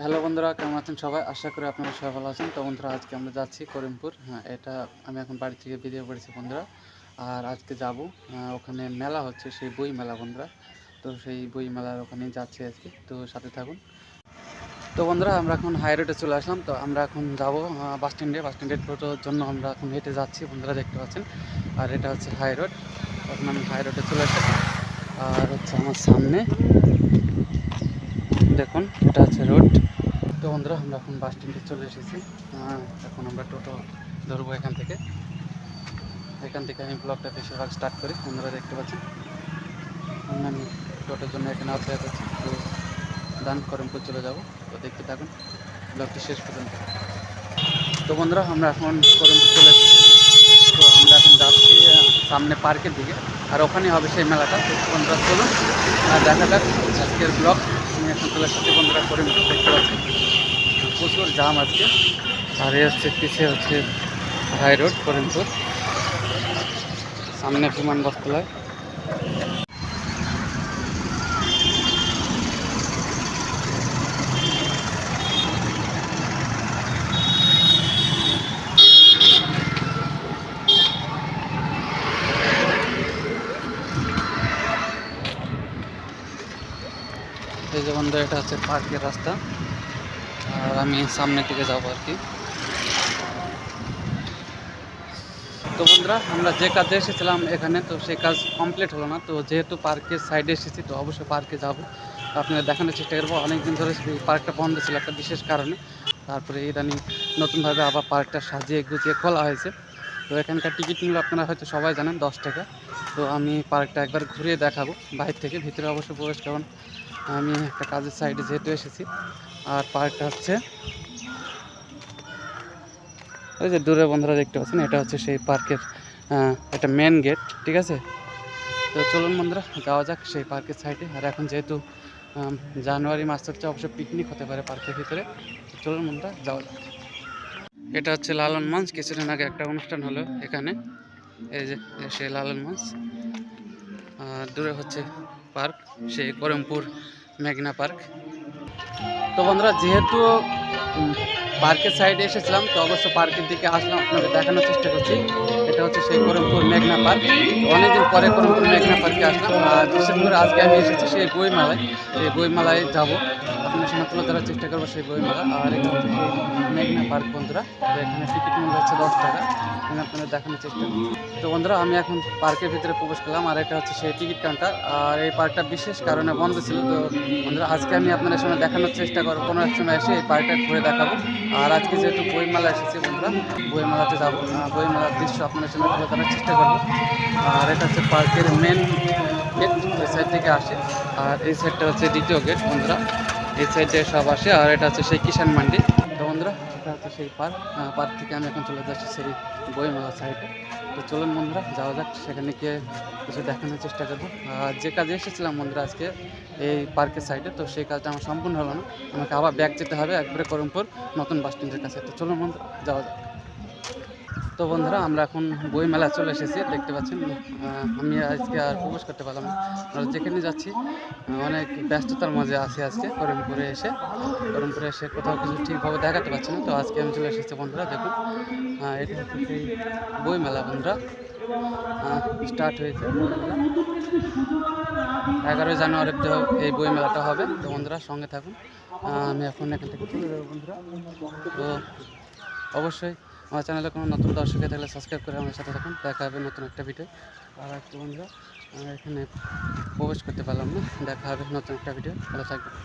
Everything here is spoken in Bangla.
হ্যালো বন্ধুরা, কেমন আছেন সবাই? আশা করি আপনারা সবাই ভালো আছেন। তো বন্ধুরা, আজকে আমরা যাচ্ছি করিমপুর। হ্যাঁ এটা আমি এখন বাড়ি থেকে বেরিয়ে পড়েছি বন্ধুরা। আর আজকে যাব ওখানে মেলা হচ্ছে, সেই বই মেলা বন্ধুরা। তো সেই বই মেলার ওখানে যাচ্ছি আজকে। তো সাথে থাকুন। তো বন্ধুরা, আমরা এখন হাই রোডে চলে আসলাম। তো আমরা এখন যাব বাস স্ট্যান্ডে বাস স্ট্যান্ডের জন্য আমরা এখন হেঁটে যাচ্ছি, বন্ধুরা দেখতে পাচ্ছেন। আর এটা হচ্ছে হাই রোড এখন আমি হাই রোডে চলে এসেছি। আর হচ্ছে আমার সামনে দেখুন এটা হচ্ছে রোড তো বন্ধুরা আমরা এখন বাস স্ট্যান্ডে চলে এসেছি। আহ, এখন আমরা টোটো ধরবো এখান থেকে। এখান থেকে আমি ব্লগটা বেশিরভাগ স্টার্ট করি বন্ধুরা দেখতে পাচ্ছি আমি টোটোর জন্য এখানে অপেক্ষা করছি তো দান করমপুর চলে যাব। তো দেখতে থাকুন ব্লগটি শেষ পর্যন্ত। তো বন্ধুরা আমরা এখন করমপুর চলে এসেছি তো আমরা এখন যাচ্ছি সামনে পার্কের দিকে। আর ওখানেই হবে সেই মেলাটা। বন্ধুরা চলুন আর দেখা যাক আজকের ব্লগ আমি সাথে বন্ধুরা করে দেখতে পাচ্ছি। প্রচুর জাম আজকে। আর এই হচ্ছে পিছিয়ে হচ্ছে হাই রোড, করিমপুর। সামনে বিমান বস্ত্রালয় এই যে বন্ধু, এটা হচ্ছে পার্কের রাস্তা। আর আমি সামনের দিকে যাব আর কি। তো বন্ধুরা, আমরা যে কাজে এসেছিলাম এখানে, তো সেই কাজ কমপ্লিট হলো না। তো যেহেতু পার্কের সাইডে এসেছি, তো অবশ্যই পার্কে যাব। আপনারা দেখানোর চেষ্টা করব। অনেকদিন ধরে পার্কটা বন্ধ ছিল একটা বিশেষ কারণে। তারপরে ইদানিং নতুনভাবে আবার পার্কটা সাজিয়ে গুছিয়ে খোলা হয়েছে। তো এখানকার টিকিট মূল্য আপনারা হয়তো সবাই জানেন, দশ টাকা। তো আমি পার্কটা একবার ঘুরিয়ে দেখাবো, বাইরে থেকে ভিতরে অবশ্যই প্রবেশ করুন আমি একটা কাজের সাইডে যেহেতু এসেছি, আর পার্কটা হচ্ছে ওই যে দূরে বন্ধুরা দেখতে পাচ্ছেন, এটা হচ্ছে সেই পার্কের একটা মেন গেট ঠিক আছে? তো চলুন বন্ধুরা, যাওয়া যাক সেই পার্কের সাইডে আর এখন যেহেতু জানুয়ারি মাস হচ্ছে অবশ্যই পিকনিক হতে পারে পার্কের ভিতরে। চলুন বন্ধুরা, যাওয়া যাক। এটা হচ্ছে লালন মঞ্চ, কিছুদিন আগে একটা অনুষ্ঠান হলো এখানে। এই যে সেই লালন মঞ্চ। আর দূরে হচ্ছে পার্ক, সেই করমপুর মেঘনা পার্ক। তো বন্ধুরা, যেহেতু পার্কের সাইডে এসেছিলাম, তো অবশ্য পার্কের দিকে আসলাম, আপনাদের দেখানোর চেষ্টা করছি। এটা হচ্ছে সেই করমপুর মেঘনা পার্ক। অনেকদিন পরে করমপুর মেঘনা পার্কে আসলাম, আর বিশেষ করে আজকে আমি এসেছি সেই বইমেলায়। সেই বইমেলায় যাব। আপনাদের সঙ্গে তুলে ধরার চেষ্টা করব সেই বইমেলা। আর হচ্ছে সেই মেঘনা পার্ক বন্ধুরা। তো এখানে টিকিট মূল্য হচ্ছে দশ টাকা। আমি আপনাদের দেখানোর চেষ্টা করছি। তো বন্ধুরা, আমি এখন পার্কের ভিতরে প্রবেশ করলাম, আর এটা হচ্ছে সেই টিকিট কাউন্টার। আর এই পার্কটা বিশেষ কারণে বন্ধ ছিল, তো বন্ধুরা, আজকে আমি আপনাদের সঙ্গে দেখানোর চেষ্টা করব। কোনো এক সময় এসে এই পার্কটা ঘুরে দেখাবো। আর আজকে যেহেতু বইমেলা এসেছি বন্ধুরা, বইমেলাতে যাব বইমেলার দৃশ্য আপনাদের সঙ্গে তুলে ধরার চেষ্টা করব। আর এটা হচ্ছে পার্কের মেন গেট এই সাইড থেকে আসে। আর এই সাইডটা হচ্ছে দ্বিতীয় গেট বন্ধুরা, এই সাইডে সব আসে। আর এটা হচ্ছে সেই কিষান মান্ডি। এটা হচ্ছে সেই পার্ক পার্ক থেকে আমি এখন চলে যাচ্ছি সেই বইমেলা সাইডে তো চলুন বন্ধুরা, যাওয়া যাক, সেখানে গিয়ে কিছু দেখানোর চেষ্টা করব। আর যে কাজে এসেছিলাম বন্ধুরা আজকে এই পার্কের সাইডে তো সেই কাজটা আমার সম্পূর্ণ হলো না। আমাকে আবার ব্যাগ যেতে হবে একবারে করমপুর নতুন বাস স্ট্যান্ডের কাছে। তো চলুন বন্ধুরা, যাওয়া যাক। তো বন্ধুরা, আমরা এখন বই মেলা চলে এসেছি, দেখতে পাচ্ছেন। আমি আজকে আর প্রবেশ করতে পারলাম আমরা যেখানে যাচ্ছি অনেক ব্যস্ততার মাঝে আছি আজকে, করিমপুরে এসে। করিমপুরে এসে কোথাও কিছু ঠিকভাবে দেখাতে পারছি না, তো আজকে আমি চলে এসেছি বন্ধুরা, দেখুন। এটা হচ্ছে সেই বই মেলা বন্ধুরা স্টার্ট হয়েছে। এগারোই জানুয়ারিতে এই বই মেলাটা হবে, তো বন্ধুরা, সঙ্গে থাকুন। আমি এখন এখান থেকে চলে যাব বন্ধুরা। তো অবশ্যই আমার চ্যানেলে কোনো নতুন দর্শক থাকলে সাবস্ক্রাইব করে আমার সাথে থাকুন। দেখা হবে নতুন একটা ভিডিও আর একটু বন্ধুরা, আমরা এখানে প্রবেশ করতে পারলাম না। দেখা হবে নতুন একটা ভিডিও ভালো থাকবে